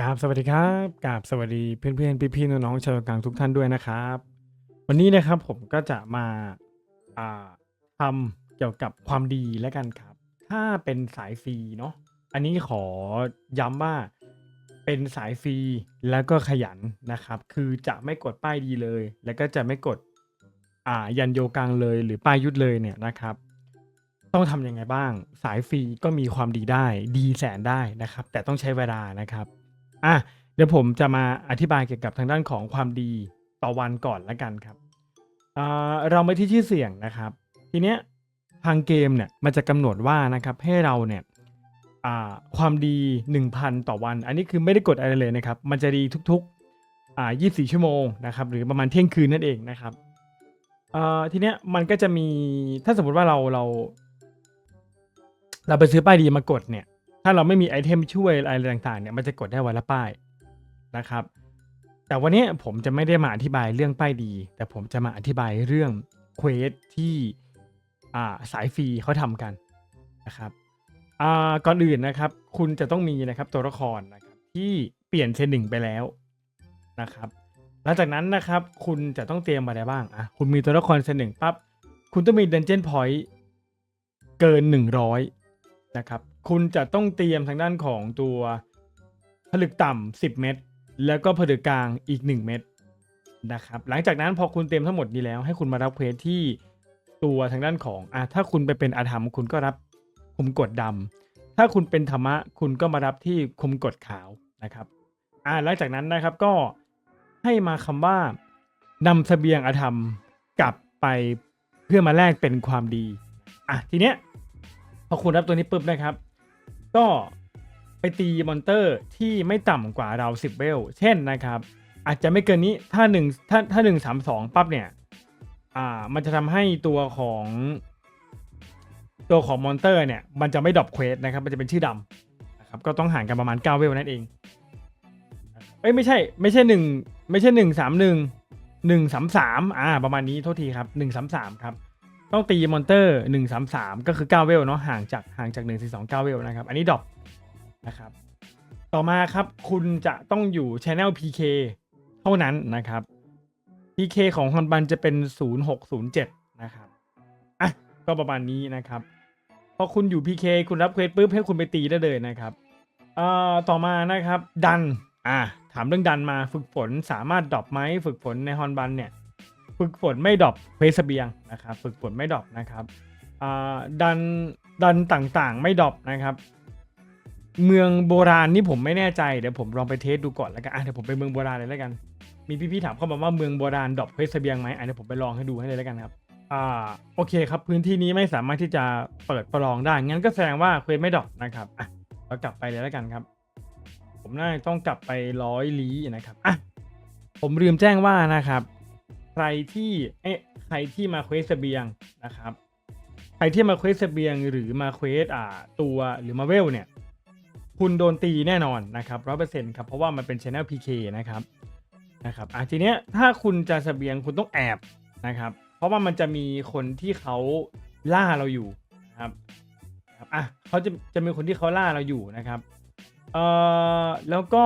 กราบสวัสดีครับกราบสวัสดีเพื่อนๆพี่ๆน้องๆชาวกลางทุกท่านด้วยนะครับ วันนี้นะครับผมก็จะมาอ่าทำเกี่ยวกับความดีแล้วกันครับ ถ้าเป็นสายฟรีเนาะอันนี้ขอย้ำว่าเป็นสายฟรีแล้วก็ขยันนะครับ คือจะไม่กดป้ายดีเลย แล้วก็จะไม่กดอ่ายันโยกังเลยหรือป้ายยุดเลยเนี่ยนะครับ ต้องทำยังไงบ้าง สายฟรีก็มีความดีได้ ดีแสนได้นะครับ แต่ต้องใช้เวลานะครับ อะเดี๋ยวผมจะมาอธิบายเกี่ยวกับทางด้านของความดีต่อวันก่อนละกันครับเราไม่ที่ชื่อเสียงนะครับ ทีเนี้ยทางเกมเนี่ยมันจะกำหนดว่านะครับให้เราเนี่ยความดี 1,000 ต่อวัน อันนี้คือไม่ได้กดอะไรเลยนะครับ มันจะดีทุกๆอ่า24 ชั่วโมงนะครับหรือประมาณเที่ยงคืนนั่นเองนะครับทีเนี้ยมันก็จะมีถ้าสมมติว่าเราเรา เราไปซื้อป้ายดีมากดเนี่ย ถ้าเราไม่มีไอเทมช่วยอะไรต่างๆเนี่ยมันจะกดได้วันละป้ายนะครับ แต่วันนี้ผมจะไม่ได้มาอธิบายเรื่องป้ายดี แต่ผมจะมาอธิบายเรื่องเควสที่อ่าสายฟรีเขาทำกันนะครับอ่าก่อนอื่นนะครับ คุณจะต้องมีนะครับตัวละครนะครับที่เปลี่ยนเซนหนึ่งไปแล้วนะครับหลังจากนั้นนะครับ คุณจะต้องเตรียมอะไรบ้างอะคุณมีตัวละครเซนหนึ่งปั๊บคุณต้องมีดันเจียนพอยต์เกิน 100 นะครับ คุณจะต้องเตรียมทางด้านของตัวผลึกต่ำ10 เม็ดแล้วก็ผลึกกลางอีก 1 เม็ดนะครับ หลังจากนั้นพอคุณเตรียมทั้งหมดนี้แล้ว ให้คุณมารับเควสที่ตัวทางด้านของอะถ้าคุณไปเป็นอาธรรมคุณก็รับคุมกดดำถ้าคุณเป็นธรรมะคุณก็มารับที่คุมกดขาวนะครับอ่าหลังจากนั้นนะครับก็ให้มาคำว่านำเสบียงอาธรรมกลับไปเพื่อมาแลกเป็นความดีอะทีเนี้ย พอคุณรับตัวนี้ปุ๊บนะครับ ก็ไปตีมอนเตอร์ที่ไม่ต่ำกว่าเรา10เวล เช่นนะครับ อาจจะไม่เกินนี้ถ้า1ถ้าถ้า1 3 2ปั๊บเนี่ย อ่า มันจะทำให้ตัวของ ตัวของมอนเตอร์เนี่ย มันจะไม่ดรอปเควสนะครับ มันจะเป็นชื่อดำนะครับ ก็ต้องห่างกันประมาณ9เวลนั่นเอง เอ้ยไม่ใช่ ไม่ใช่หนึ่งไม่ใช่หนึ่งสามหนึ่งหนึ่งสามสามอ่า ประมาณนี้โทษทีครับหนึ่งสามสามครับ ต้องตีมอนเตอร์หนึ่งสามสามก็คือเก้าเวลเนาะห่างจากห่างจากหนึ่งสี่สองเก้าเวลนะครับ อันนี้ดรอปนะครับ ต่อมาครับคุณจะต้องอยู่ Channel PK เท่านั้นนะครับ PK ของฮอนบันจะเป็นศูนย์หกศูนย์เจ็ดนะครับอะก็ประมาณนี้นะครับ พอคุณอยู่ PK คุณรับเควสปุ๊บให้คุณไปตีได้เลยนะครับเอ่อต่อมานะครับดันอะถามเรื่องดันมาฝึกฝนสามารถดรอปไหมฝึกฝนในฮอนบันเนี่ย ฝึกฝนไม่ดรอปเควสเบียงนะครับฝึกฝนไม่ดรอปนะครับดันดันต่างๆไม่ดรอปนะครับ เมืองโบราณนี่ผมไม่แน่ใจเดี๋ยวผมลองไปเทสดูก่อนแล้วกันเดี๋ยวผมไปเมืองโบราณเลยแล้วกัน มีพี่ๆถามเข้ามาว่าเมืองโบราณดรอปเควสเบียงไหมเดี๋ยวผมไปลองให้ดูให้เลยแล้วกันครับอ่าโอเคครับพื้นที่นี้ไม่สามารถที่จะเปิดประลองได้งั้นก็แสดงว่าเควสไม่ดรอปนะครับอะเรากลับไปเลยแล้วกันครับ ผมน่าจะต้องกลับไปร้อยลี้นะครับอะผมลืมแจ้งว่านะครับ ใครที่เอ๊ะใครที่มาเควสเสบียงนะครับ ใครที่มาเควสเสบียงหรือมาเควสอ่าตัวหรือมาเวลเนี่ย คุณโดนตีแน่นอนนะครับร้อยเปอร์เซ็นต์ครับเพราะว่ามันเป็น Channel PK นะครับนะครับอะทีเนี้ยถ้าคุณจะเสบียงคุณต้องแอบนะครับ เพราะว่ามันจะมีคนที่เขาล่าเราอยู่นะครับอะเขาจะจะมีคนที่เขาล่าเราอยู่นะครับเอ่อแล้วก็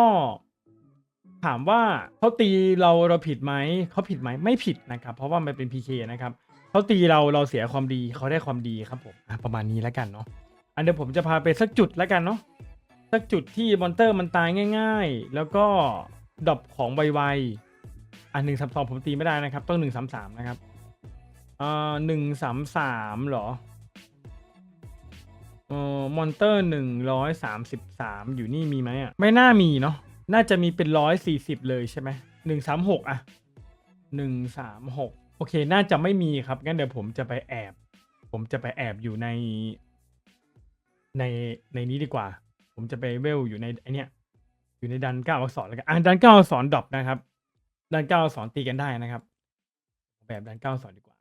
ถามว่าเขาตีเราเราผิดไหมเขาผิดไหมไม่ผิดนะครับ เพราะว่ามันเป็น PK นะครับเขาตีเราเราเสียความดีเขาได้ความดีครับผมอะประมาณนี้แล้วกันเนาะอันเดี๋ยวผมจะพาไปสักจุดแล้วกันเนาะสักจุดที่มอนเตอร์มันตายง่าย ๆ แล้วก็ดรอปของไวๆอันหนึ่งสามสองผมตีไม่ได้นะครับ ต้องหนึ่งสามสามนะครับเอ่อหนึ่งสามสามเหรอเอ่อมอนเตอร์หนึ่งร้อยสามสิบสามอยู่นี่มีไหมอะไม่น่ามีเนาะ น่าจะมีเป็นร้อยสี่สิบเลยใช่ไหมหนึ่งสามหกอะหนึ่งสามหกโอเค น่าจะไม่มีครับ งั้นเดี๋ยวผมจะไปแอบ ผมจะไปแอบอยู่ใน ในในนี้ดีกว่า ผมจะไปเวลอยู่ในไอเนี้ยอยู่ในดันเก้าอักษรแล้วกันอะดันเก้าอักษรดรอปนะครับ ดันเก้าอักษรตีกันได้นะครับ แบบดันเก้าอักษรดีกว่า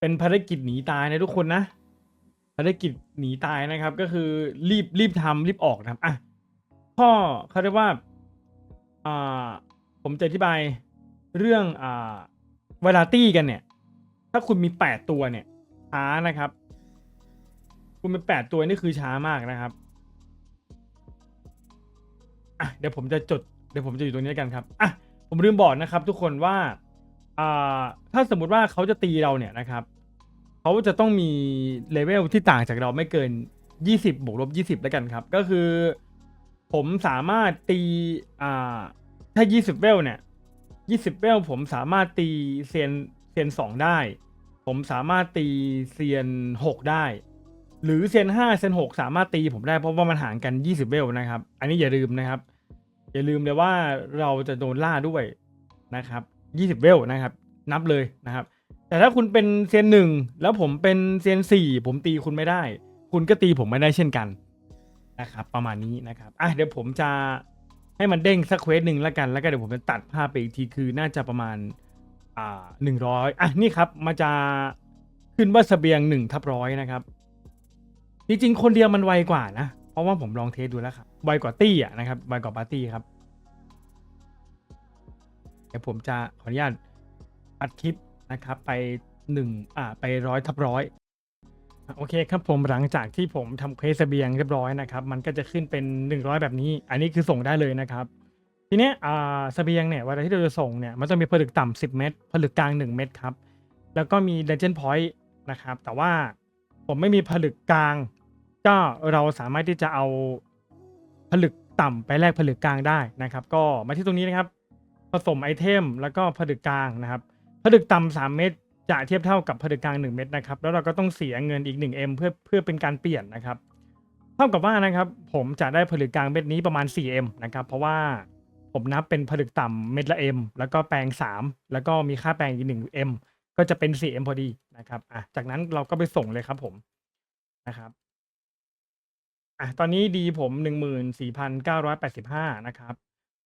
เป็นภารกิจหนีตายนะทุกคนนะ ภารกิจหนีตายนะครับ ก็คือรีบรีบทำรีบออกนะครับอะข้อเขาเรียกว่าอ่าผมจะอธิบายเรื่องอ่าเวลาตี้กันเนี่ย ถ้าคุณมีแปดตัวเนี่ยช้านะครับ คุณเป็นแปดตัวนี่คือช้ามากนะครับอะเดี๋ยวผมจะจดเดี๋ยวผมจะอยู่ตรงนี้ด้วกันครับอะผมลืมบอกนะครับ ทุกคนว่าอ่าถ้าสมมุติว่าเขาจะตีเราเนี่ยนะครับ เขาจะต้องมีเลเวลที่ต่างจากเราไม่เกิน 20บวกลบ20 แล้วกันครับ ก็คือ ผมสามารถตีอ่าถ้า 20 เวลเนี่ย 20 เวลผมสามารถตีเซียนเซียน2ได้ ผมสามารถตีเซียน 6 ได้ หรือเซียน5เซียน6 สามารถตีผมได้เพราะว่ามันห่างกัน 20 เวลนะครับ อันนี้อย่าลืมนะครับ อย่าลืมเลยว่าเราจะโดนล่าด้วยนะครับ 20 เวลนะครับ นับเลยนะครับ แต่ถ้าคุณเป็นเซียนหนึ่งแล้วผมเป็นเซียนสี่ผมตีคุณไม่ได้ คุณก็ตีผมไม่ได้เช่นกันนะครับประมาณนี้นะครับอะเดี๋ยวผมจะให้มันเด้งสักเควสหนึ่งแล้วกันแล้วก็เดี๋ยวผมจะตัดภาพไปอีกทีคือน่าจะประมาณอ่าหนึ่งร้อยอะนี่ครับมันจะขึ้นว่าเสบียงหนึ่งทับร้อยนะครับจริงๆคนเดียวมันไวกว่านะ เพราะว่าผมลองเทสดูแล้วครับไวกว่าตี้อะนะครับไวกว่าปาร์ตี้ครับเดี๋ยวผมจะขออนุญาตอัดคลิป นะครับ ไปหนึ่งอ่าไปร้อยทับร้อยโอเคครับผมหลังจากที่ผมทำเควสเบียงเรียบร้อยนะครับ มันก็จะขึ้นเป็นหนึ่งร้อยแบบนี้ อันนี้คือส่งได้เลยนะครับ ทีเนี้ยอ่าเสบียงเนี่ยเวลาที่เราจะส่งเนี่ยมันต้องมีผลึกต่ำ10 เม็ดผลึกกลาง 1 เม็ดครับ แล้วก็มี Dungeon Point นะครับ แต่ว่าผมไม่มีผลึกกลาง ก็เราสามารถที่จะเอาผลึกต่ำไปแลกผลึกกลางได้นะครับ ก็มาที่ตรงนี้นะครับ ผสมไอเทมแล้วก็ผลึกกลางนะครับ ผลึกต่ำสามเม็ดจะเทียบเท่ากับผลึกกลาง1เม็ดนะครับ แล้วเราก็ต้องเสียเงินอีก 1M เพื่อเพื่อเป็นการเปลี่ยนนะครับ เท่ากับว่านะครับ ผมจะได้ผลึกกลางเม็ดนี้ประมาณ 4M นะครับ เพราะว่าผมนับเป็นผลึกต่ำเม็ดละ M แล้วก็แปลง 3 แล้วก็มีค่าแปลงอีก 1M ก็จะเป็น 4M พอดีนะครับอะจากนั้นเราก็ไปส่งเลยครับผมนะครับอะตอนนี้ดีผมหนึ่งหมื่นสี่พันเก้าร้อยแปดสิบห้านะครับ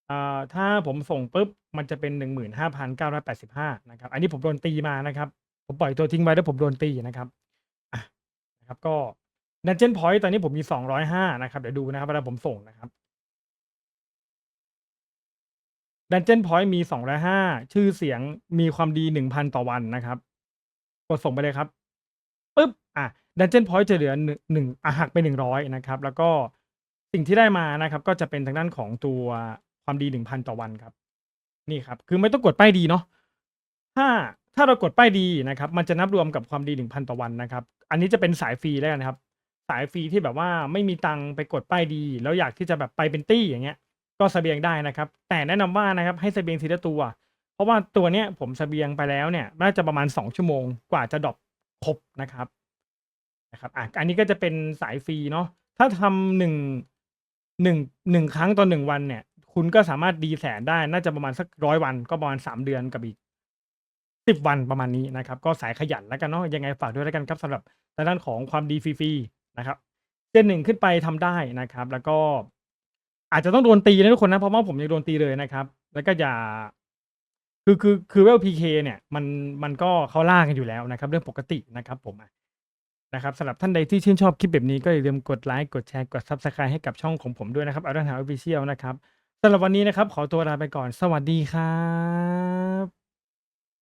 อ่าถ้าผมส่งปุ๊บมันจะเป็นหนึ่งหมื่นห้าพันเก้าร้อยแปดสิบห้านะครับ อันนี้ผมโดนตีมานะครับ ผมปล่อยตัวทิ้งไว้แล้วผมโดนตีนะครับอะนะครับก็ดันเจนพอยต์ตอนนี้ผมมีสองร้อยห้านะครับ เดี๋ยวดูนะครับเวลาผมส่งนะครับดันเจนพอยต์มีสองร้อยห้าชื่อเสียงมีความดีหนึ่งพันต่อวันนะครับ กดส่งไปเลยครับปุ๊บอะดันเจนพอยต์จะเหลือหนึ่งหนึ่งอะหักไปหนึ่งร้อยนะครับ แล้วก็สิ่งที่ได้มานะครับ ก็จะเป็นทางด้านของตัว ความดีหนึ่งพันต่อวันครับ นี่ครับ คือไม่ต้องกดป้ายดีเนาะถ้าถ้าเรากดป้ายดีนะครับ มันจะนับรวมกับความดีหนึ่งพันต่อวันนะครับ อันนี้จะเป็นสายฟรีแล้วกันะครับ สายฟรีที่แบบว่าไม่มีตังค์ไปกดป้ายดี แล้วอยากที่จะแบบไปเป็นตี้อย่างเงี้ย ก็เสบียงได้นะครับ แต่แนะนำว่านะครับให้เสบียงทีละตัว เพราะว่าตัวเนี้ยผมเสบียงไปแล้วเนี่ย น่าจะประมาณสองชั่วโมงกว่าจะดรอปครบนะครับนะครับอะอันนี้ก็จะเป็นสายฟรีเนาะถ้าทำหนึ่งหนึ่งหนึ่งครั้งต่อหนึ่งวันเนี่ย คุณก็สามารถดีแสนได้น่าจะประมาณสักร้อยวันก็ประมาณสามเดือนกับอีกสิบวันประมาณนี้นะครับ ก็สายขยันแล้วกันเนาะยังไงฝากด้วยแล้วกันครับสำหรับทางด้านของความดีฟรีๆนะครับเจนหนึ่งขึ้นไปทำได้นะครับ แล้วก็อาจจะต้องโดนตีนะทุกคนนะเพราะว่าผมยังโดนตีเลยนะครับ แล้วก็อย่าคือคือคือเวลพีเคเนี่ยมันมันก็เขาล่ากันอยู่แล้วนะครับ เรื่องปกตินะครับ ผมนะครับสำหรับท่านใดที่ชื่นชอบคลิปแบบนี้ก็อย่าลืมกดไลค์กดแชร์กด Subscribe ให้กับช่องของผมด้วยนะครับเอารันหาออฟฟิเชียลนะครับ สำหรับวันนี้นะครับ ขอตัวลาไปก่อน สวัสดีครับ